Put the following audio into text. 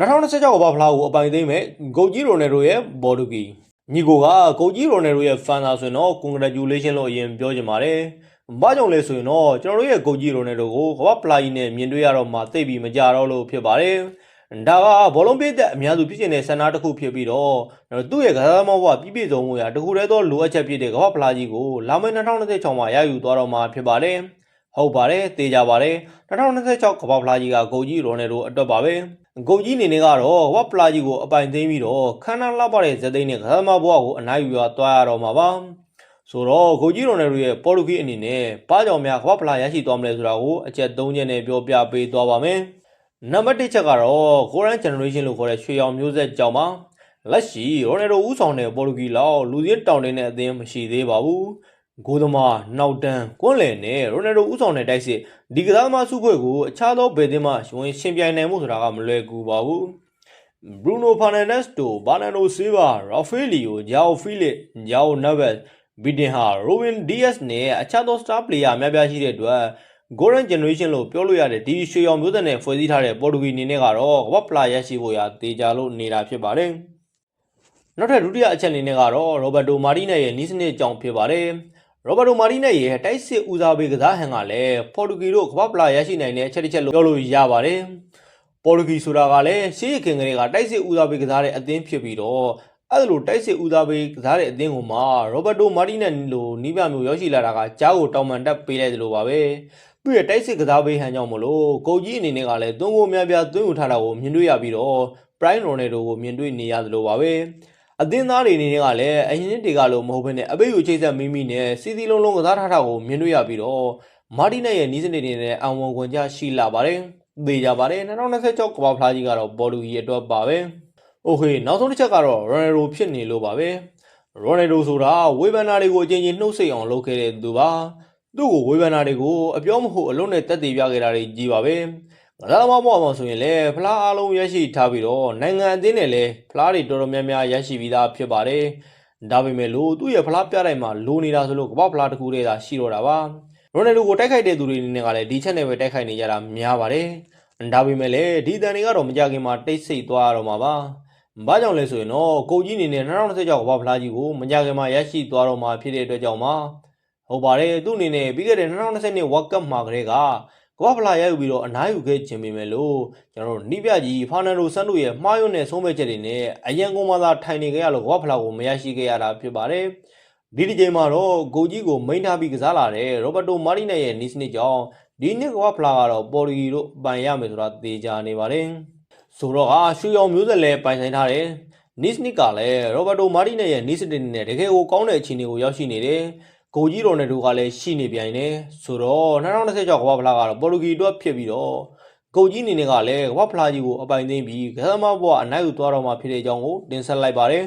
2026ကမ္ဘာဖလားကိုအပိုင်သိမ်းမဲ့ဂိုကြီးရိုနယ်ဒိုရဲ့ဘော်ဒူကီညီကိုကဂိုကြီးရိုနယ်ဒိုရဲ့ဖန်သာဆိုရင်တော့ congratulation လို့အရင်ပြောချင်ပါတယ်။ဘာကြောင့်လဲဆိုရင်တော့ကျွန်တော်တို့ရဲ့ဂိုကြီးရိုနယ်ဒိုကိုကမ္ဘာဖလားကြီးနဲ့မြင်တွေ့ရတော့မှသိပြီးမကြတော့လို့ဖြစ်ပါတယ်။ဒါကဘောလုံးပြည့်တဲ့အများစုဖြစ်နေတဲ့ဆန္ဒတစ်ခုဖြစ်ပြီးတော့သူ့ရဲ့ကစားသမားဘဝပြည့်ပြည့်စုံမှုရာတစ်ခုတည်းသောလိုအပ်ချက်ဖြစ်တဲ့ကမ္ဘာဖလားကြီးကိုလာမယ့်2026မှာရယူသွားတော့မှာဖြစ်ပါတယ်။ ဟုတ်ပါတယ်တေးကြပါတယ်2026ကမ္ဘာဖလားကြီးကဂိုကြီးရိုနယ်ဒိုအတွက်ပါပဲဂိုကြီးအနေနဲ့ကတော့ဝက်ဖလားကြီးကိုအပိုင်သိမ်းပြီးတော့ခန်းနာလောက်ပါတဲ့ဇက်သိန်းနဲ့ကစားသမားဘဝကိုအနိုင်ယူရသွားရတော့မှာပါဆိုတော့ဂိုကြီးရိုနယ်ဒိုရဲ့ပေါ်တူဂီအနေနဲ့ဘာကြောင့်များကမ္ဘာဖလားရရှိသွားမလဲဆိုတာကိုအချက်၃ချက်နဲ့ပြောပြပေးသွားပါမယ်နံပါတ်၁ချက်ကတော့ Golden Generation လို့ခေါ်တဲ့ရွှေရောင်မျိုးဆက်ကြောင့်ပါလက်ရှိရိုနယ်ဒိုဦးဆောင်တဲ့ပေါ်တူဂီလောက်လူစည်းတောင်တင်းတဲ့အသင်းမရှိသေးပါဘူး ဂိုးသမားနောက်တန်းကွန်းလယ်နဲ့ရိုနယ်ဒိုဦးဆောင်တဲ့တိုက်စစ်ဒီကစားသမားစုဖွဲ့ကိုအခြားသောဘယ်သင်းမှဝင်ရှင်ပြိုင်နိုင်မှုဆိုတာကမလွယ်ကူပါဘူးဘရူနိုဖာနန်ဒက်စ်တိုဘာနာနိုဆေးဘာရာဖေးလီယိုဂျာအိုဖီလစ်ဂျာအိုနဗက်ဘီတင်ဟာရိုဝင်ဒီယက်စ်နဲ့အခြားသောစတာပလေယာများပြားရှိတဲ့အတွက် Golden Generation လို့ပြောလို့ရတဲ့ဒီရွှေရောင်မျိုးသက်နဲ့ဖွဲ့စည်းထားတဲ့ပေါ်တူဂီအနေနဲ့ကတော့ကမ္ဘာဖလားရရှိဖို့ရာတေချာလို့နေတာဖြစ်ပါတယ်။နောက်ထပ်ဒုတိယအချက်အနေနဲ့ကတော့ Roberto Martinez ရဲ့နီးစနစ်ကြောင့်ဖြစ်ပါတယ်။ Roberto Martinez ရဲ့တိုက်စစ်ဦးစားပေးကစားဟန်ကလည်းပေါ်တူဂီတို့ကမ္ဘာဖလားရရှိနိုင်တဲ့အချက်တစ်ချက်လို့ပြောလို့ရပါတယ်။ပေါ်တူဂီဆိုတာကလည်းရှေးရခင်ကလေးကတိုက်စစ်ဦးစားပေးကစားတဲ့အသင်းဖြစ်ပြီးတော့အဲ့လိုတိုက်စစ်ဦးစားပေးကစားတဲ့အသင်းကိုမှ Roberto Martinez လိုနီးပြမျိုးရောက်ရှိလာတာကကြားကိုတောင်ပန်တက်ပေးလိုက်သလိုပါပဲ။သူ့ရဲ့တိုက်စစ်ကစားပေးဟန်ကြောင့်မလို့ကိုကြီးအနေနဲ့ကလည်းသွင်းကိုများပြားသွင်းယူထားတာကိုမြင်တွေ့ရပြီးတော့ Prime Ronaldo ကိုမြင်တွေ့နေရသလိုပါပဲ။ အသင်းသားတွေအနေနဲ့ကလည်းအရင်နှစ်တွေကလို့မဟုတ်ဘဲနဲ့အပိတ်ကိုချိတ်ဆက်မိမိနဲ့စီစီလုံးလုံးကစားထားတာကိုမြင်တွေ့ရပြီးတော့မာတီနက်ရဲ့နီးစနစ်တွေနဲ့အံဝန်ခွန်ကြရှိလာပါတယ်။သေကြပါတယ်2026ကမ္ဘာဖလားကြီးကတော့ဘောလူကြီးအတွက်ပါပဲ။ Okay နောက်ဆုံးတစ်ချက်ကတော့ Ronaldo ဖြစ်နေလို့ပါပဲ။ Ronaldo ဆိုတာဝေဖန်တာတွေကိုအချင်းချင်းနှုတ်ဆက်အောင်လုပ်ခဲ့တဲ့သူပါ။သူ့ကိုဝေဖန်တာတွေကိုအပြောမဟုတ်အလုံးနဲ့တက်တည်ပြခဲ့တာတွေကြီးပါပဲ။ ကစားသမားဘောမှာဆိုရင်လည်းဖလားအားလုံးရရှိထားပြီးတော့နိုင်ငံအသင်းနဲ့လည်းဖလားတွေတော်တော်များများရရှိပြီးသားဖြစ်ပါတယ်။ဒါပေမဲ့လို့သူ့ရဲ့ဖလားပြတိုင်းမှာလိုနေတာဆိုလို့ကမ္ဘာဖလားတစ်ခုတည်းသာရှိတော့တာပါ။ရိုနယ်ဒိုကိုတိုက်ခိုက်တဲ့သူတွေအနေနဲ့ကလည်းဒီချက်နဲ့ပဲတိုက်ခိုက်နေကြတာများပါတယ်။ဒါပေမဲ့လည်းဒီတန်တွေကတော့မကြခင်မှာတိတ်ဆိတ်သွားရတော့မှာပါ။ဘာကြောင့်လဲဆိုရင်တော့ကိုကြီးအနေနဲ့2026ကမ္ဘာဖလားကြီးကိုမကြခင်မှာရရှိသွားတော့မှာဖြစ်တဲ့အတွက်ကြောင့်ပါ။ဟုတ်ပါတယ်သူ့အနေနဲ့ပြီးခဲ့တဲ့2022 World Cup မှာကလေးက ကမ္ဘာဖလားရယူပြီးတော့အနားယူခဲ့ခြင်းပေမဲ့လို့ကျွန်တော်တို့နိပြကြီးဖာနန်ဒိုဆန်တို့ရဲ့မှားယွင်းတဲ့ဆုံးဖြတ်ချက်တွေနဲ့အရန်ကုန်မှသာထိုင်နေခဲ့ရလို့ကမ္ဘာဖလားကိုမရရှိခဲ့ရတာဖြစ်ပါတယ်ဒီဒီချိန်မှာတော့ဂိုကြီးကိုမိန်ထားပြီးကစားလာတဲ့ရောဘတ်တိုမာရီနက်ရဲ့နီးစနစ်ကြောင့်ဒီနှစ်ကမ္ဘာဖလားကတော့ပေါ်တူဂီတို့ပိုင်ရမယ်ဆိုတာသေချာနေပါတယ်ဆိုတော့ကရွှေရောင်မျိုးဆက်လည်းပိုင်ဆိုင်ထားတယ်နီးစနစ်ကလည်းရောဘတ်တိုမာရီနက်ရဲ့နီးစနစ်နဲ့တကယ်ကိုကောင်းတဲ့အခြေအနေကိုရောက်ရှိနေတယ် ကိုကြီးရိုနယ်ဒိုကလည်းရှိနေပြန်တယ်ဆိုတော့2026ကမ္ဘာဖလားကတော့ပေါ်တူဂီအတွက်ဖြစ်ပြီးတော့ကိုကြီးအနေနဲ့ကလည်းကမ္ဘာဖလားကြီးကိုအပိုင်သိမ်းပြီးကစားသမားဘဝအနိုင်ယူသွားတော့မှဖြစ်တဲ့အကြောင်းကိုတင်ဆက်လိုက်ပါတယ်